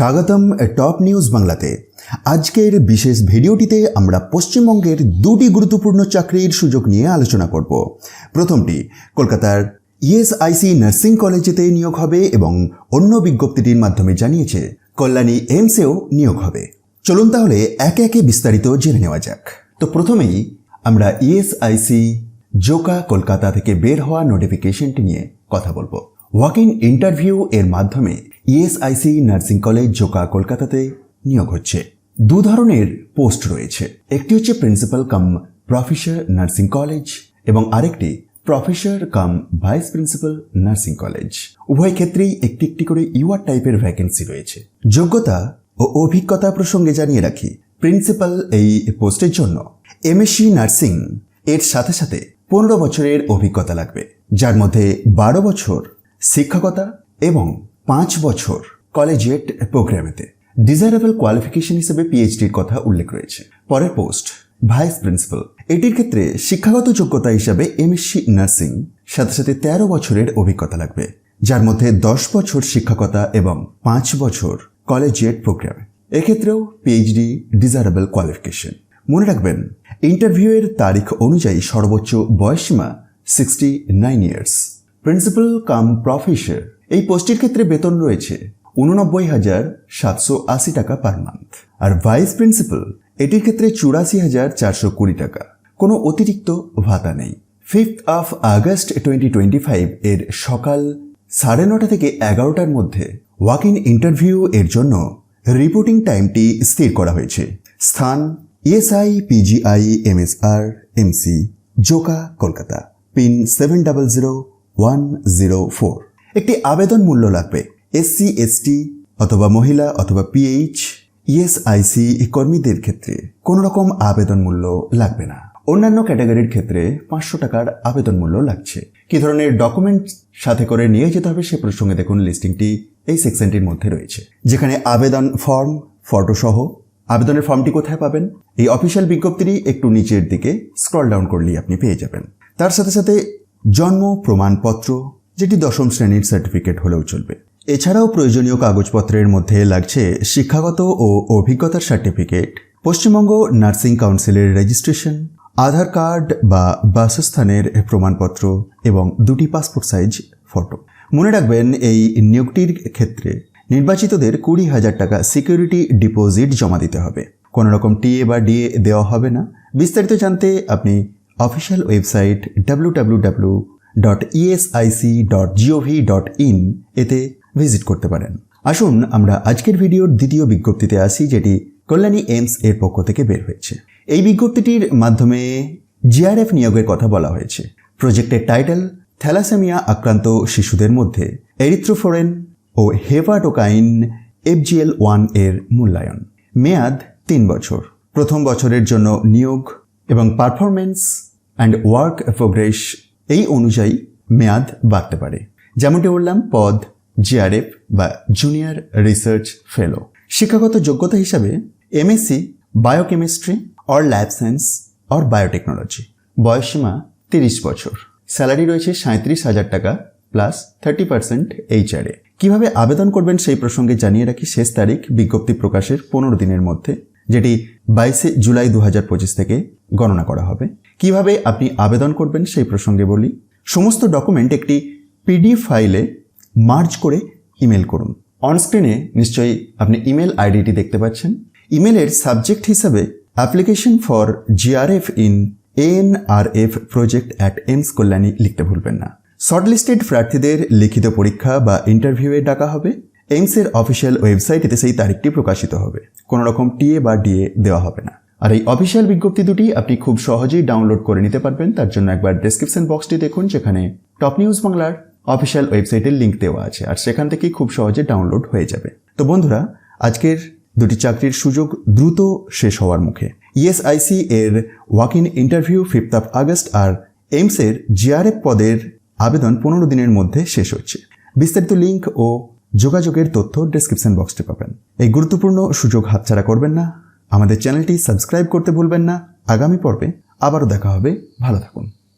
স্বাগতম top news বাংলাতে। আজকের বিশেষ ভিডিওটিতে আমরা পশ্চিমবঙ্গের দুটি গুরুত্বপূর্ণ চাকরির সুযোগ নিয়ে আলোচনা করব। প্রথমটি, কলকাতার ইএসআইসি নার্সিং কলেজেতে নিয়োগ হবে এবং অন্য বিজ্ঞপ্তিটির মাধ্যমে জানিয়েছে, কল্যাণী এইমসেও নিয়োগ হবে। চলুন তাহলে একে একে বিস্তারিত জেনে নেওয়া যাক। তো প্রথমেই, আমরা ইএসআইসি জোকা কলকাতা থেকে বের হওয়া নোটিফিকেশনটি নিয়ে কথা বলব। ওয়াক ইন ইন্টারভিউ এর মাধ্যমে ইএসআইসি নার্সিং কলেজ জোকা কলকাতাতে নিয়োগ হচ্ছে। দু ধরনের পোস্ট রয়েছে। একটি হচ্ছে principal cum professor nursing college এবং আরেকটি professor cum vice principal nursing college উভয় ক্ষেত্রেই একটি একটি করে ইউআর টাইপের ভ্যাকেন্সি রয়েছে। যোগ্যতা ও অভিজ্ঞতা প্রসঙ্গে জানিয়ে রাখি প্রিন্সিপাল এই পোস্টের জন্য এমএসসি নার্সিং এর সাথে সাথে পনেরো বছরের অভিজ্ঞতা লাগবে। যার মধ্যে বারো বছর শিক্ষকতা এবং পাঁচ বছর কলেজিয়েট প্রোগ্রামেতে। ডিজায়ারেবল কোয়ালিফিকেশন হিসেবে পিএইচডির কথা উল্লেখ রয়েছে। পরের পোস্ট, ভাইস প্রিন্সিপাল। এটির ক্ষেত্রে শিক্ষাগত যোগ্যতা হিসাবে এমএসসি নার্সিং, সাথে সাথে তেরো বছরের অভিজ্ঞতা লাগবে, যার মধ্যে দশ বছর শিক্ষকতা এবং পাঁচ বছর কলেজিয়েট প্রোগ্রামে। এক্ষেত্রেও পিএইচডি ডিজায়ারেবল কোয়ালিফিকেশন। মনে রাখবেন, ইন্টারভিউয়ের তারিখ অনুযায়ী সর্বোচ্চ বয়সীমা sixty nine years. Principal cum professor এই পোস্টের ক্ষেত্রে বেতন রয়েছে উননব্বই হাজার সাতশো আশি টাকা পার মান্থ। আর ভাইস প্রিন্সিপাল, এটির ক্ষেত্রে চুরাশি হাজার চারশো কুড়ি টাকা। কোনো অতিরিক্ত ভাতা নেই। Fifth of August twenty twenty five এর সকাল সাড়ে নটা থেকে এগারোটার মধ্যে ওয়াক ইন ইন্টারভিউ এর জন্য রিপোর্টিং টাইমটি স্থির করা হয়েছে। স্থান ESI, PGI, MSR, MC, Joka, Kolkata. Pin seven double zero one zero four. একটি আবেদন মূল্য লাগবে এসসি এসটি অথবা মহিলা অথবা পিএইচ ইএসআইসি কর্মীদের ক্ষেত্রে। কোনো রকম আবেদন মূল্য লাগবে না। অন্যান্য ক্যাটাগরির ক্ষেত্রে পাঁচশো টাকার আবেদন মূল্য লাগছে। কি ধরনের ডকুমেন্ট সাথে করে নিয়ে যেতে হবে সে প্রসঙ্গে দেখুন লিস্টিংটি এই সেকশনটির মধ্যে রয়েছে। যেখানে আবেদন ফর্ম ফটো সহ আবেদনের ফর্মটি কোথায় পাবেন? এই অফিসিয়াল বিজ্ঞপ্তিটি একটু নিচের দিকে স্ক্রল ডাউন করলেই আপনি পেয়ে যাবেন। তার সাথে সাথে জন্ম, প্রমাণপত্র যেটি দশম শ্রেণির সার্টিফিকেট হলেও চলবে। এছাড়াও প্রয়োজনীয় কাগজপত্রের মধ্যে লাগছে শিক্ষাগত ও অভিজ্ঞতার সার্টিফিকেট, পশ্চিমবঙ্গ নার্সিং কাউন্সিলের রেজিস্ট্রেশন, আধার কার্ড বা বাসস্থানের প্রমাণপত্র এবং দুটি পাসপোর্ট সাইজ ফটো। মনে রাখবেন, এই নিয়োগটির ক্ষেত্রে নির্বাচিতদের কুড়ি হাজার টাকা সিকিউরিটি ডিপোজিট জমা দিতে হবে। কোনো রকম টিএ বা ডিএ দেওয়া হবে না। বিস্তারিত জানতে আপনি official website W W W dot ESIC dot GOV dot in এতে ভিজিট করতে পারেন। আসুন আমরা আজকের ভিডিওর দ্বিতীয় বিজ্ঞপ্তিতে আসি, যেটি কল্যাণী এইমস এর পক্ষ থেকে বের হয়েছে। এই বিজ্ঞপ্তিটির মাধ্যমে জিআরএফ নিয়োগের কথা বলা হয়েছে। প্রজেক্টের টাইটেল, থ্যালাসেমিয়া আক্রান্ত শিশুদের মধ্যে এরিথ্রোফোরেন ও হেভাটোকাইন এফজিএল ওয়ানের মূল্যায়ন। মেয়াদ তিন বছর। প্রথম বছরের জন্য নিয়োগ এবং পারফরমেন্স অ্যান্ড ওয়ার্ক প্রোগ্রেস এই অনুযায়ী মেয়াদ বাড়তে পারে। যেমনটি বললাম, পদ, জিআরএফ বা জুনিয়র রিসার্চ ফেলো। শিক্ষাগত যোগ্যতা হিসাবে MSc, biochemistry, or lab science, or biotechnology. বয়সীমা তিরিশ বছর। স্যালারি রয়েছে সাঁত্রিশ হাজার টাকা প্লাস থার্টি পার্সেন্ট এইচআরএ। কীভাবে আবেদন করবেন সেই প্রসঙ্গে জানিয়ে রাখি শেষ তারিখ বিজ্ঞপ্তি প্রকাশের পনেরো দিনের মধ্যে, যেটি বাইশে জুলাই দু হাজার পঁচিশ থেকে গণনা করা হবে। কীভাবে আপনি আবেদন করবেন সেই প্রসঙ্গে বলি। সমস্ত ডকুমেন্ট একটি পিডিএফ ফাইলে মার্জ করে ইমেল করুন। অনস্ক্রিনে নিশ্চয়ই আপনি ইমেল আইডিটি দেখতে পাচ্ছেন। ইমেলের সাবজেক্ট হিসাবে application for GRF in NRF project at AIIMS Kalyani লিখতে ভুলবেন না। শর্টলিস্টেড প্রার্থীদের লিখিত পরীক্ষা বা ইন্টারভিউয়ে ডাকা হবে। এইমসের অফিসিয়াল ওয়েবসাইটেতে সেই তারিখটি প্রকাশিত হবে। কোনো রকম টিএ বা ডিএ দেওয়া হবে না। আর এই অফিসিয়াল বিজ্ঞপ্তি দুটি আপনি খুব সহজেই ডাউনলোড করে নিতে পারবেন। তার জন্য একবার ডেসক্রিপশন বক্সটি দেখুন, যেখানে টপ নিউজ বাংলার অফিসিয়াল ওয়েবসাইটের লিঙ্ক দেওয়া আছে, আর সেখান থেকেই খুব সহজে ডাউনলোড হয়ে যাবে। তো বন্ধুরা, আজকের দুটি চাকরির সুযোগ দ্রুত শেষ হওয়ার মুখে। ইএসআইসি এর walk in interview fifth of August আর এইমসের জিআরএফ পদের আবেদন পনেরো দিনের মধ্যে শেষ হচ্ছে। বিস্তারিত লিঙ্ক ও যোগাযোগের তথ্য ডেসক্রিপশন বক্সটি পাবেন। এই গুরুত্বপূর্ণ সুযোগ হাতছাড়া করবেন না। আমাদের চ্যানেলটি সাবস্ক্রাইব করতে ভুলবেন না। আগামী পর্বে আবারও দেখা হবে। ভালো থাকুন।